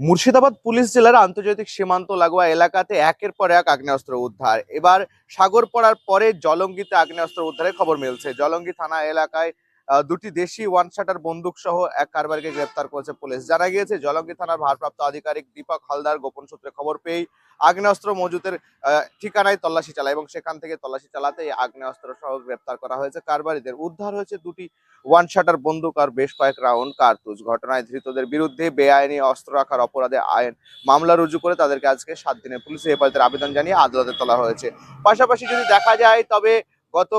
Murshidabad police জেলার আন্তর্জাতিক সীমান্ত লাগোয়া এলাকাতে একের পর এক আগ্নেয়াস্ত্র উদ্ধার। এবার সাগর পড়ার পরে জলঙ্গিতে আগ্নেয়াস্ত্র উদ্ধারের খবর মিলছে। জলঙ্গি থানা এলাকায় দুটি দেশি ওয়ান শাটার বন্দুক সহ এক কারবারকে গ্রেপ্তার করেছে পুলিশ। জানা গিয়েছে জলঙ্গি থানার ভারপ্রাপ্ত আধিকারিক দীপক হালদার গোপন সূত্রে খবর পেয়েই আগ্নেয়াস্ত্র মজুতের ঠিকানায় তল্লাশি চালায় এবং সেখান থেকে তল্লাশি চালাতে এই আগ্নেয়াস্ত্র সহ গ্রেপ্তার করা হয়েছে কারবারিদের। উদ্ধার হয়েছে দুটি ওয়ান শাটার বন্দুক আর বেশ কয়েক রাউন্ড কার্তুজ। ঘটনায় ধৃতদের বিরুদ্ধে বেআইনি অস্ত্র রাখার অপরাধে আইন মামলা রুজু করে তাদেরকে আজকে সাত দিনের পুলিশের হেফাজতের আবেদন জানিয়ে আদালতে তোলা হয়েছে। পাশাপাশি যদি দেখা যায়, তবে গত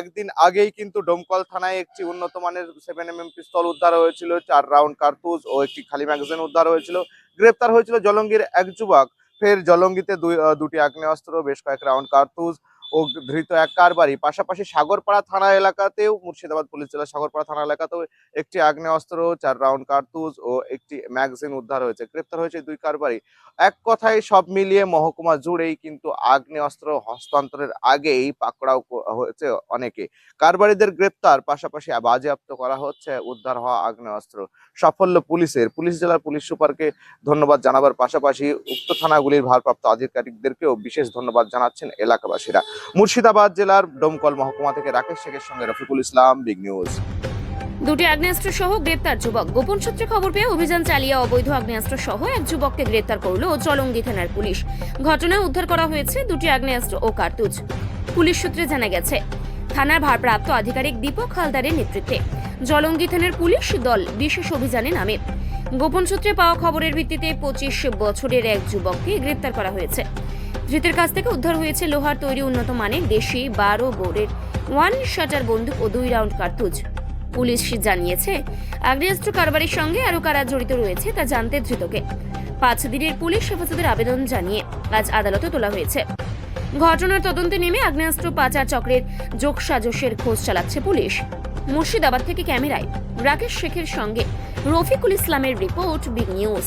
একদিন আগেই কিন্তু ডোমকল থানায় একটি উন্নত মানের সেভেন এম এম পিস্তল উদ্ধার হয়েছিল। চার রাউন্ড কার্তুজ ও একটি খালি ম্যাগাজিন উদ্ধার হয়েছিল। গ্রেপ্তার হয়েছিল জলঙ্গির এক যুবক। ফের জলঙ্গিতে দুটি আগ্নেয়াস্ত্র, বেশ কয়েক রাউন্ড কার্তুজ ও ধৃত এক কারবারি পাশাপাশি সাগরপাড়া থানা এলাকাতেও মুর্শিদাবাদ পুলিশ জেলার সাগরপাড়া থানা এলাকাতেও একটি আগ্নেয়াস্ত্র, চার রাউন্ড কার্তুজ ও একটি ম্যাগাজিন উদ্ধার হয়েছে। গ্রেপ্তার হয়েছে দুই কারবারি এক কথায় সব মিলিয়ে মহকুমা জুড়েই কিন্তু আগ্নেয়াস্ত্র হস্তান্তরের আগেই পাকড়াও হয়েছে অনেকে। কারবারিদের গ্রেপ্তার, পাশাপাশি বাজেয়াপ্ত করা হচ্ছে উদ্ধার হওয়া আগ্নেয়াস্ত্র। সাফল্য পুলিশের। পুলিশ জেলার পুলিশ সুপারকে ধন্যবাদ জানাবার পাশাপাশি উক্ত থানাগুলির ভারপ্রাপ্ত আধিকারিকদেরকেও বিশেষ ধন্যবাদ জানাচ্ছেন এলাকাবাসীরা। মুর্শিদাবাদ জেলার ডোমকল মহকুমা থেকে রাকেশ শেখের সঙ্গে রফিকুল ইসলাম, বিগ নিউজ। দুটি আগ্নেয়াস্ত্র সহ গ্রেপ্তার যুবক। গোপন সূত্রে খবর পেয়ে অভিযান চালিয়ে অবৈধ আগ্নেয়াস্ত্র সহ এক যুবককে গ্রেপ্তার করল চলঙ্গি থানার পুলিশ। ঘটনায় উদ্ধার করা হয়েছে দুটি আগ্নেয়াস্ত্র ও কার্তুজ। পুলিশ সূত্রে জানা গেছে, থানার ভারপ্রাপ্ত আধিকারিক দীপক হালদারের নেতৃত্বে জলঙ্গি থানার পুলিশ দল বিশেষ অভিযানে নামে। গোপন সূত্রে পাওয়া খবরের ভিত্তিতে পঁচিশ বছরের এক যুবককে গ্রেপ্তার করা হয়েছে। ধৃতের কাছ থেকে উদ্ধার হয়েছে লোহার তৈরি উন্নত মানের দেশি বারো বোর্ডের ওয়ান শাটার বন্দুক ও দুই রাউন্ড কার্তুজ। পুলিশ জানিয়েছে, আগ্নেয়াস্ত্র কারবারের সঙ্গে আরও কারা জড়িত রয়েছে তা জানতে ধৃতকে। পাঁচ দিনের পুলিশ হেফাজতের আবেদন জানিয়ে আজ আদালতে তোলা হয়েছে। ঘটনার তদন্তে নেমে আগ্নেয়াস্ত্র, পাচার চক্রের যোগসাজশের খোঁজ চালাচ্ছে পুলিশ। মুর্শিদাবাদ থেকে ক্যামেরায় রাকেশ শেখের সঙ্গে রফিকুল ইসলামের রিপোর্ট, বিগ নিউজ।